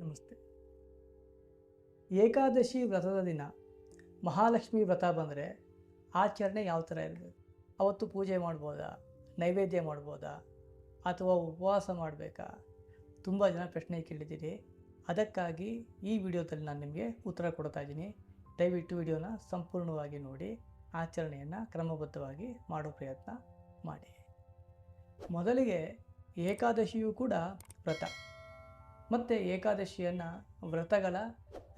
ನಮಸ್ತೆ. ಏಕಾದಶಿ ವ್ರತದ ದಿನ, ಮಹಾಲಕ್ಷ್ಮಿ ವ್ರತ ಬಂದರೆ ಆಚರಣೆ ಯಾವ ಥರ ಇರಬೇಕು? ಅವತ್ತು ಪೂಜೆ ಮಾಡ್ಬೋದಾ? ನೈವೇದ್ಯ ಮಾಡ್ಬೋದಾ? ಅಥವಾ ಉಪವಾಸ ಮಾಡಬೇಕಾ? ತುಂಬ ಜನ ಪ್ರಶ್ನೆ ಕೇಳಿದ್ದೀರಿ. ಅದಕ್ಕಾಗಿ ಈ ವಿಡಿಯೋದಲ್ಲಿ ನಾನು ನಿಮಗೆ ಉತ್ತರ ಕೊಡ್ತಾ ಇದ್ದೀನಿ. ದಯವಿಟ್ಟು ವಿಡಿಯೋನ ಸಂಪೂರ್ಣವಾಗಿ ನೋಡಿ, ಆಚರಣೆಯನ್ನು ಕ್ರಮಬದ್ಧವಾಗಿ ಮಾಡೋ ಪ್ರಯತ್ನ ಮಾಡಿ. ಮೊದಲಿಗೆ ಏಕಾದಶಿಯೂ ಕೂಡ ವ್ರತ. ಮತ್ತು ಏಕಾದಶಿಯನ್ನು ವ್ರತಗಳ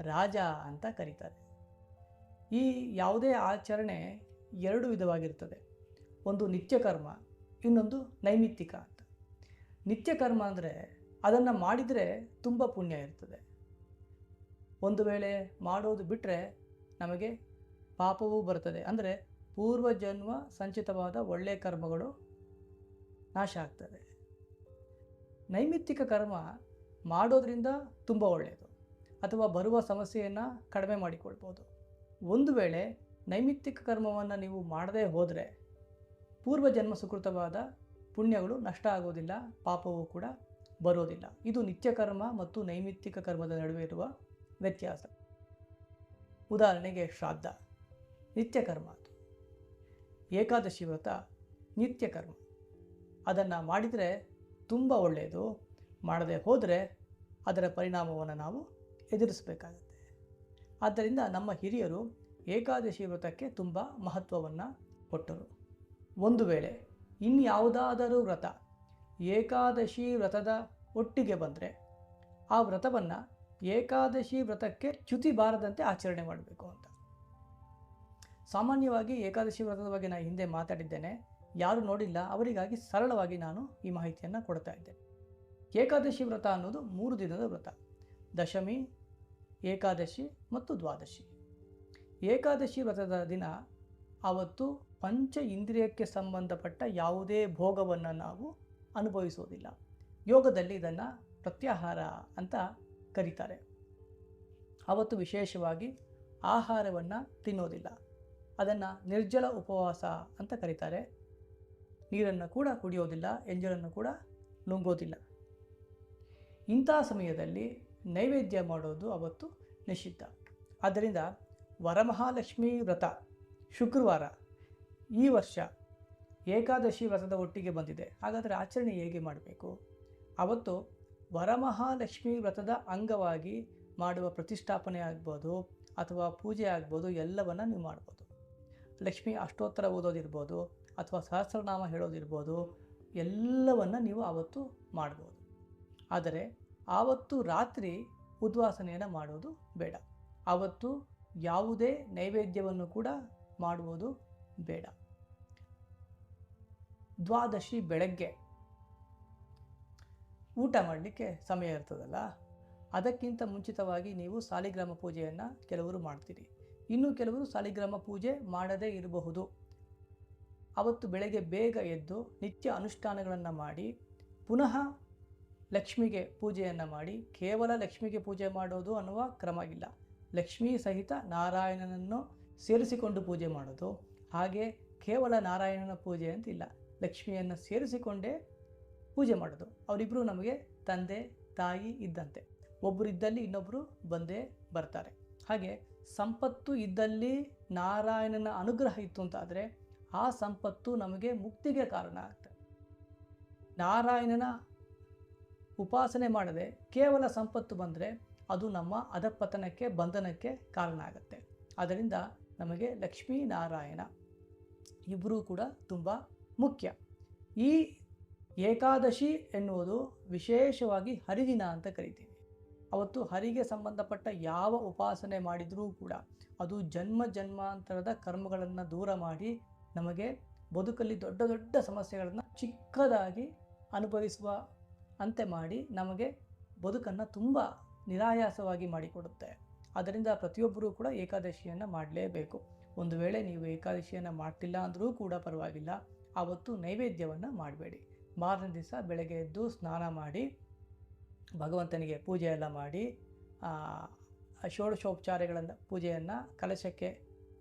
ರಾಜ ಅಂತ ಕರೀತಾರೆ. ಈ ಯಾವುದೇ ಆಚರಣೆ ಎರಡು ವಿಧವಾಗಿರ್ತದೆ. ಒಂದು ನಿತ್ಯಕರ್ಮ, ಇನ್ನೊಂದು ನೈಮಿತ್ತಿಕ ಅಂತ. ನಿತ್ಯಕರ್ಮ ಅಂದರೆ ಅದನ್ನು ಮಾಡಿದರೆ ತುಂಬ ಪುಣ್ಯ ಇರ್ತದೆ. ಒಂದು ವೇಳೆ ಮಾಡೋದು ಬಿಟ್ಟರೆ ನಮಗೆ ಪಾಪವೂ ಬರ್ತದೆ. ಅಂದರೆ ಪೂರ್ವಜನ್ಮ ಸಂಚಿತವಾದ ಒಳ್ಳೆಯ ಕರ್ಮಗಳು ನಾಶ ಆಗ್ತದೆ. ನೈಮಿತ್ತಿಕ ಕರ್ಮ ಮಾಡೋದ್ರಿಂದ ತುಂಬ ಒಳ್ಳೆಯದು ಅಥವಾ ಬರುವ ಸಮಸ್ಯೆಯನ್ನು ಕಡಿಮೆ ಮಾಡಿಕೊಳ್ಬೋದು. ಒಂದು ವೇಳೆ ನೈಮಿತ್ತಿಕ ಕರ್ಮವನ್ನು ನೀವು ಮಾಡದೇ ಹೋದರೆ ಪೂರ್ವಜನ್ಮ ಸುಕೃತವಾದ ಪುಣ್ಯಗಳು ನಷ್ಟ ಆಗೋದಿಲ್ಲ, ಪಾಪವೂ ಕೂಡ ಬರೋದಿಲ್ಲ. ಇದು ನಿತ್ಯಕರ್ಮ ಮತ್ತು ನೈಮಿತ್ತಿಕ ಕರ್ಮದ ನಡುವೆ ಇರುವ ವ್ಯತ್ಯಾಸ. ಉದಾಹರಣೆಗೆ ಶ್ರಾದ್ದ. ನಿತ್ಯಕರ್ಮ ಅದು. ಏಕಾದಶಿ ವ್ರತ ನಿತ್ಯ ಕರ್ಮ. ಅದನ್ನು ಮಾಡಿದರೆ ತುಂಬ ಒಳ್ಳೆಯದು ಮಾಡದೆ ಹೋದರೆ ಅದರ ಪರಿಣಾಮವನ್ನು ನಾವು ಎದುರಿಸಬೇಕಾಗುತ್ತೆ. ಆದ್ದರಿಂದ ನಮ್ಮ ಹಿರಿಯರು ಏಕಾದಶಿ ವ್ರತಕ್ಕೆ ತುಂಬ ಮಹತ್ವವನ್ನು ಕೊಟ್ಟರು. ಒಂದು ವೇಳೆ ಇನ್ಯಾವುದಾದರೂ ವ್ರತ ಏಕಾದಶಿ ವ್ರತದ ಒಟ್ಟಿಗೆ ಬಂದರೆ ಆ ವ್ರತವನ್ನು ಏಕಾದಶಿ ವ್ರತಕ್ಕೆ ಚ್ಯುತಿ ಬಾರದಂತೆ ಆಚರಣೆ ಮಾಡಬೇಕು ಅಂತ. ಸಾಮಾನ್ಯವಾಗಿ ಏಕಾದಶಿ ವ್ರತದ ಬಗ್ಗೆ ನಾನು ಹಿಂದೆ ಮಾತಾಡಿದ್ದೇನೆ. ಯಾರು ನೋಡಿಲ್ಲ, ಅವರಿಗಾಗಿ ಸರಳವಾಗಿ ನಾನು ಈ ಮಾಹಿತಿಯನ್ನು ಕೊಡ್ತಾ ಇದ್ದೇನೆ. ಏಕಾದಶಿ ವ್ರತ ಅನ್ನೋದು ಮೂರು ದಿನದ ವ್ರತ. ದಶಮಿ, ಏಕಾದಶಿ ಮತ್ತು ದ್ವಾದಶಿ. ಏಕಾದಶಿ ವ್ರತದ ದಿನ ಆವತ್ತು ಪಂಚ ಇಂದ್ರಿಯಕ್ಕೆ ಸಂಬಂಧಪಟ್ಟ ಯಾವುದೇ ಭೋಗವನ್ನು ನಾವು ಅನುಭವಿಸೋದಿಲ್ಲ. ಯೋಗದಲ್ಲಿ ಇದನ್ನು ಪ್ರತ್ಯಾಹಾರ ಅಂತ ಕರೀತಾರೆ. ಅವತ್ತು ವಿಶೇಷವಾಗಿ ಆಹಾರವನ್ನು ತಿನ್ನೋದಿಲ್ಲ. ಅದನ್ನು ನಿರ್ಜಲ ಉಪವಾಸ ಅಂತ ಕರೀತಾರೆ. ನೀರನ್ನು ಕೂಡ ಕುಡಿಯೋದಿಲ್ಲ ಎಂಜಲನ್ನು ಕೂಡ ನುಂಗೋದಿಲ್ಲ. ಇಂಥ ಸಮಯದಲ್ಲಿ ನೈವೇದ್ಯ ಮಾಡೋದು ಅವತ್ತು ನಿಷಿದ್ಧ. ಆದ್ದರಿಂದ ವರಮಹಾಲಕ್ಷ್ಮಿ ವ್ರತ ಶುಕ್ರವಾರ ಈ ವರ್ಷ ಏಕಾದಶಿ ವ್ರತದ ಒಟ್ಟಿಗೆ ಬಂದಿದೆ. ಹಾಗಾದರೆ ಆಚರಣೆ ಹೇಗೆ ಮಾಡಬೇಕು? ಅವತ್ತು ವರಮಹಾಲಕ್ಷ್ಮಿ ವ್ರತದ ಅಂಗವಾಗಿ ಮಾಡುವ ಪ್ರತಿಷ್ಠಾಪನೆ ಆಗ್ಬೋದು ಅಥವಾ ಪೂಜೆ ಆಗ್ಬೋದು ಎಲ್ಲವನ್ನು ನೀವು ಮಾಡ್ಬೋದು. ಲಕ್ಷ್ಮಿ ಅಷ್ಟೋತ್ತರ ಓದೋದಿರ್ಬೋದು ಅಥವಾ ಸಹಸ್ರನಾಮ ಹೇಳೋದಿರ್ಬೋದು ಎಲ್ಲವನ್ನು ನೀವು ಆವತ್ತು ಮಾಡ್ಬೋದು. ಆದರೆ ಆವತ್ತು ರಾತ್ರಿ ಉದ್ವಾಸನೆಯನ್ನು ಮಾಡುವುದು ಬೇಡ. ಆವತ್ತು ಯಾವುದೇ ನೈವೇದ್ಯವನ್ನು ಕೂಡ ಮಾಡುವುದು ಬೇಡ. ದ್ವಾದಶಿ ಬೆಳಗ್ಗೆ. ಊಟ ಮಾಡಲಿಕ್ಕೆ ಸಮಯ ಇರ್ತದಲ್ಲ? ಅದಕ್ಕಿಂತ ಮುಂಚಿತವಾಗಿ ನೀವು ಸಾಲಿಗ್ರಾಮ ಪೂಜೆಯನ್ನು ಕೆಲವರು ಮಾಡ್ತೀರಿ. ಇನ್ನು ಕೆಲವರು ಸಾಲಿಗ್ರಾಮ ಪೂಜೆ ಮಾಡದೇ ಇರಬಹುದು. ಅವತ್ತು ಬೆಳಗ್ಗೆ ಬೇಗ ಎದ್ದು ನಿತ್ಯ ಅನುಷ್ಠಾನಗಳನ್ನು ಮಾಡಿ ಪುನಃ ಲಕ್ಷ್ಮಿಗೆ ಪೂಜೆಯನ್ನು ಮಾಡಿ, ಕೇವಲ ಲಕ್ಷ್ಮಿಗೆ ಪೂಜೆ ಮಾಡೋದು ಅನ್ನುವ ಕ್ರಮ ಇಲ್ಲ. ಲಕ್ಷ್ಮೀ ಸಹಿತ ನಾರಾಯಣನನ್ನು ಸೇರಿಸಿಕೊಂಡು ಪೂಜೆ ಮಾಡೋದು, ಹಾಗೆ ಕೇವಲ ನಾರಾಯಣನ ಪೂಜೆ ಅಂತಿಲ್ಲ ಲಕ್ಷ್ಮಿಯನ್ನು ಸೇರಿಸಿಕೊಂಡೇ ಪೂಜೆ ಮಾಡೋದು. ಅವರಿಬ್ಬರು ನಮಗೆ ತಂದೆ, ತಾಯಿ ಇದ್ದಂತೆ. ಒಬ್ಬರು ಇದ್ದಲ್ಲಿ ಇನ್ನೊಬ್ಬರು ಬಂದೇ ಬರ್ತಾರೆ. ಹಾಗೆ ಸಂಪತ್ತು ಇದ್ದಲ್ಲಿ ನಾರಾಯಣನ ಅನುಗ್ರಹ ಇತ್ತು ಅಂತಾದರೆ, ಆ ಸಂಪತ್ತು ನಮಗೆ ಮುಕ್ತಿಗೆ ಕಾರಣ ಆಗ್ತದೆ. ನಾರಾಯಣನ ಉಪಾಸನೆ ಮಾಡದೆ ಕೇವಲ ಸಂಪತ್ತು ಬಂದರೆ ಅದು ನಮ್ಮ ಅಧಪತನಕ್ಕೆ, ಬಂಧನಕ್ಕೆ ಕಾರಣ ಆಗುತ್ತೆ ಅದರಿಂದ ನಮಗೆ ಲಕ್ಷ್ಮೀನಾರಾಯಣ ಇಬ್ಬರೂ ಕೂಡ ತುಂಬ ಮುಖ್ಯ. ಈ ಏಕಾದಶಿ ಎನ್ನುವುದು ವಿಶೇಷವಾಗಿ ಹರಿದಿನ ಅಂತ ಕರಿತೀವಿ. ಅವತ್ತು ಹರಿಗೆ ಸಂಬಂಧಪಟ್ಟ ಯಾವ ಉಪಾಸನೆ ಮಾಡಿದರೂ ಕೂಡ ಅದು ಜನ್ಮ ಜನ್ಮಾಂತರದ ಕರ್ಮಗಳನ್ನು ದೂರ ಮಾಡಿ ನಮಗೆ ಬದುಕಲ್ಲಿ ದೊಡ್ಡ ದೊಡ್ಡ ಸಮಸ್ಯೆಗಳನ್ನು ಚಿಕ್ಕದಾಗಿ ಅನುಭವಿಸುವ ಅಂತೆ ಮಾಡಿ ನಮಗೆ ಬದುಕನ್ನು ತುಂಬ ನಿರಾಯಾಸವಾಗಿ ಮಾಡಿಕೊಡುತ್ತೆ. ಅದರಿಂದ ಪ್ರತಿಯೊಬ್ಬರೂ ಕೂಡ ಏಕಾದಶಿಯನ್ನು ಮಾಡಲೇಬೇಕು. ಒಂದು ವೇಳೆ ನೀವು ಏಕಾದಶಿಯನ್ನು ಮಾಡ್ತಿಲ್ಲ ಅಂದರೂ ಕೂಡ ಪರವಾಗಿಲ್ಲ. ಆವತ್ತು ನೈವೇದ್ಯವನ್ನು ಮಾಡಬೇಡಿ. ಮಾರನೇ ದಿವಸ ಬೆಳಗ್ಗೆ ಎದ್ದು ಸ್ನಾನ ಮಾಡಿ, ಭಗವಂತನಿಗೆ ಪೂಜೆ ಎಲ್ಲ ಮಾಡಿ ಷೋಡಶೋಪಚಾರಗಳನ್ನು, ಪೂಜೆಯನ್ನು ಕಲಶಕ್ಕೆ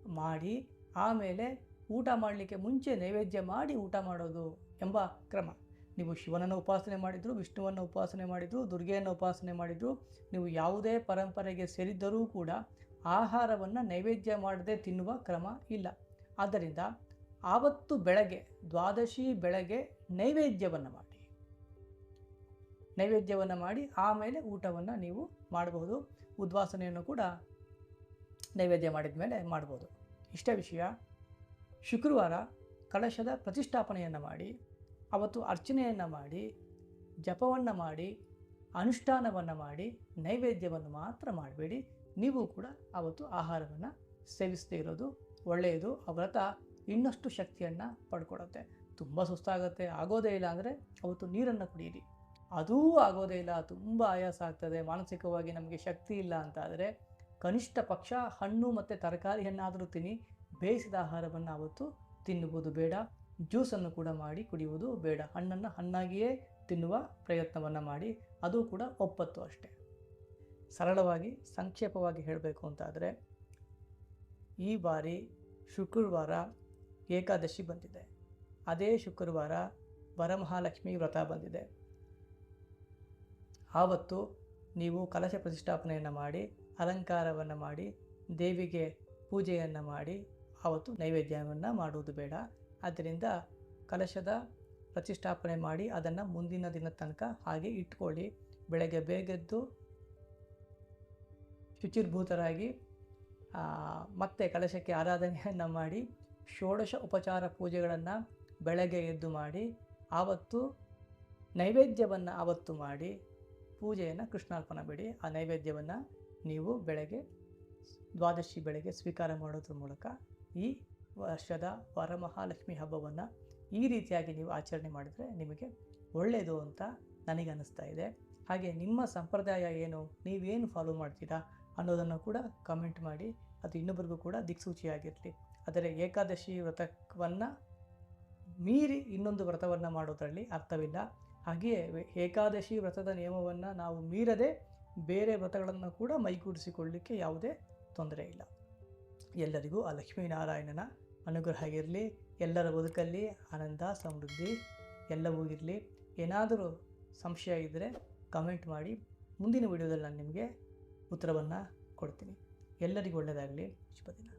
ಮಾಡಿ, ಆಮೇಲೆ ಊಟ ಮಾಡಲಿಕ್ಕೆ ಮುಂಚೆ ನೈವೇದ್ಯ ಮಾಡಿ ಊಟ ಮಾಡೋದು ಎಂಬ ಕ್ರಮ. ನೀವು ಶಿವನನ್ನು ಉಪಾಸನೆ ಮಾಡಿದ್ರು, ವಿಷ್ಣುವನ್ನು ಉಪಾಸನೆ ಮಾಡಿದ್ರು, ದುರ್ಗೆಯನ್ನು ಉಪಾಸನೆ ಮಾಡಿದ್ರು, ನೀವು ಯಾವುದೇ ಪರಂಪರೆಗೆ ಸೇರಿದ್ದರೂ ಕೂಡ ಆಹಾರವನ್ನು ನೈವೇದ್ಯ ಮಾಡದೆ ತಿನ್ನುವ ಕ್ರಮ ಇಲ್ಲ. ಆದ್ದರಿಂದ ಆವತ್ತು ಬೆಳಗ್ಗೆ, ದ್ವಾದಶಿ ಬೆಳಗ್ಗೆ ನೈವೇದ್ಯವನ್ನು ಮಾಡಿ. ನೈವೇದ್ಯವನ್ನು ಮಾಡಿ ಆಮೇಲೆ ಊಟವನ್ನು ನೀವು ಮಾಡಬಹುದು. ಉದ್ವಾಸನೆಯನ್ನು ಕೂಡ ನೈವೇದ್ಯ ಮಾಡಿದ ಮೇಲೆ ಮಾಡ್ಬೋದು ಇಷ್ಟೇ ವಿಷಯ. ಶುಕ್ರವಾರ ಕಳಶದ ಪ್ರತಿಷ್ಠಾಪನೆಯನ್ನು ಮಾಡಿ. ಅವತ್ತು ಅರ್ಚನೆಯನ್ನು ಮಾಡಿ, ಜಪವನ್ನು ಮಾಡಿ, ಅನುಷ್ಠಾನವನ್ನು ಮಾಡಿ, ನೈವೇದ್ಯವನ್ನು ಮಾತ್ರ ಮಾಡಬೇಡಿ. ನೀವು ಕೂಡ ಅವತ್ತು ಆಹಾರವನ್ನು ಸೇವಿಸದೇ ಇರೋದು ಒಳ್ಳೆಯದು. ಆ ವ್ರತ ಇನ್ನಷ್ಟು ಶಕ್ತಿಯನ್ನು ಪಡ್ಕೊಡುತ್ತೆ ತುಂಬ ಸುಸ್ತಾಗುತ್ತೆ. ಆಗೋದೇ ಇಲ್ಲ ಅಂದರೆ ಅವತ್ತು ನೀರನ್ನು ಕುಡಿಯಿರಿ ಅದೂ ಆಗೋದೇ ಇಲ್ಲ. ತುಂಬ ಆಯಾಸ ಆಗ್ತದೆ. ಮಾನಸಿಕವಾಗಿ ನಮಗೆ ಶಕ್ತಿ ಇಲ್ಲ ಅಂತ ಆದರೆ ಕನಿಷ್ಠ ಪಕ್ಷ ಹಣ್ಣು ಮತ್ತು ತರಕಾರಿಯನ್ನಾದರೂ ತಿನ್ನಿ. ಬೇಯಿಸಿದ ಆಹಾರವನ್ನು ಅವತ್ತು ತಿನ್ನುವುದು ಬೇಡ. ಜ್ಯೂಸನ್ನು ಕೂಡ ಮಾಡಿ ಕುಡಿಯುವುದು ಬೇಡ. ಹಣ್ಣನ್ನು ಹಣ್ಣಾಗಿಯೇ ತಿನ್ನುವ ಪ್ರಯತ್ನವನ್ನು ಮಾಡಿ, ಅದು ಕೂಡ ಒಪ್ಪತ್ತು ಅಷ್ಟೇ. ಸರಳವಾಗಿ, ಸಂಕ್ಷೇಪವಾಗಿ ಹೇಳಬೇಕು ಅಂತಾದರೆ, ಈ ಬಾರಿ ಶುಕ್ರವಾರ ಏಕಾದಶಿ ಬಂದಿದೆ. ಅದೇ ಶುಕ್ರವಾರ ವರಮಹಾಲಕ್ಷ್ಮಿ ವ್ರತ ಬಂದಿದೆ. ಆವತ್ತು ನೀವು ಕಲಶ ಪ್ರತಿಷ್ಠಾಪನೆಯನ್ನು ಮಾಡಿ, ಅಲಂಕಾರವನ್ನು ಮಾಡಿ, ದೇವಿಗೆ ಪೂಜೆಯನ್ನು ಮಾಡಿ, ಆವತ್ತು ನೈವೇದ್ಯವನ್ನು ಮಾಡುವುದು ಬೇಡ. ಆದ್ದರಿಂದ ಕಲಶದ ಪ್ರತಿಷ್ಠಾಪನೆ ಮಾಡಿ ಅದನ್ನು ಮುಂದಿನ ದಿನ ತನಕ ಹಾಗೆ ಇಟ್ಕೊಳ್ಳಿ. ಬೆಳಗ್ಗೆ ಬೇಗೆದ್ದು ಶುಚಿರ್ಭೂತರಾಗಿ ಮತ್ತೆ ಕಲಶಕ್ಕೆ ಆರಾಧನೆಯನ್ನು ಮಾಡಿ, ಷೋಡಶ ಉಪಚಾರ ಪೂಜೆಗಳನ್ನು ಬೆಳಗ್ಗೆ ಎದ್ದು ಮಾಡಿ, ಆವತ್ತು ನೈವೇದ್ಯವನ್ನು ಆವತ್ತು ಮಾಡಿ, ಪೂಜೆಯನ್ನು ಕೃಷ್ಣಾರ್ಪಣ ಬಿಡಿ ಆ ನೈವೇದ್ಯವನ್ನು ನೀವು ಬೆಳಗ್ಗೆ ದ್ವಾದಶಿ ಬೆಳಗ್ಗೆ ಸ್ವೀಕಾರ ಮಾಡೋದ್ರ ಮೂಲಕ ಈ ವರ್ಷದ ವರಮಹಾಲಕ್ಷ್ಮಿ ಹಬ್ಬವನ್ನು ಈ ರೀತಿಯಾಗಿ ನೀವು ಆಚರಣೆ ಮಾಡಿದರೆ ನಿಮಗೆ ಒಳ್ಳೆಯದು ಅಂತ ನನಗನ್ನಿಸ್ತಾ ಇದೆ. ಹಾಗೆ ನಿಮ್ಮ ಸಂಪ್ರದಾಯ ಏನು, ನೀವೇನು ಫಾಲೋ ಮಾಡ್ತೀರಾ ಅನ್ನೋದನ್ನು ಕೂಡ ಕಮೆಂಟ್ ಮಾಡಿ, ಅದು ಇನ್ನೊಬ್ರಿಗೂ ಕೂಡ ದಿಕ್ಸೂಚಿಯಾಗಿರಲಿ. ಆದರೆ ಏಕಾದಶಿ ವ್ರತವನ್ನು ಮೀರಿ ಇನ್ನೊಂದು ವ್ರತವನ್ನು ಮಾಡೋದರಲ್ಲಿ ಅರ್ಥವಿಲ್ಲ. ಹಾಗೆಯೇ ಏಕಾದಶಿ ವ್ರತದ ನಿಯಮವನ್ನು ನಾವು ಮೀರದೆ ಬೇರೆ ವ್ರತಗಳನ್ನು ಕೂಡ ಮೈಗೂಡಿಸಿಕೊಳ್ಳಲಿಕ್ಕೆ ಯಾವುದೇ ತೊಂದರೆ ಇಲ್ಲ. ಎಲ್ಲರಿಗೂ ಆ ಲಕ್ಷ್ಮೀನಾರಾಯಣನ ಅನುಗ್ರಹ ಆಗಿರಲಿ, ಎಲ್ಲರ ಬದುಕಲ್ಲಿ ಆನಂದ, ಸಮೃದ್ಧಿ ಎಲ್ಲವೂ ಇರಲಿ. ಏನಾದರೂ ಸಂಶಯ ಇದ್ದರೆ ಕಮೆಂಟ್ ಮಾಡಿ. ಮುಂದಿನ ವಿಡಿಯೋದಲ್ಲಿ ನಾನು ನಿಮಗೆ ಉತ್ತರವನ್ನು ಕೊಡ್ತೀನಿ. ಎಲ್ಲರಿಗೂ ಒಳ್ಳೆಯದಾಗಲಿ ಶುಭ ದಿನ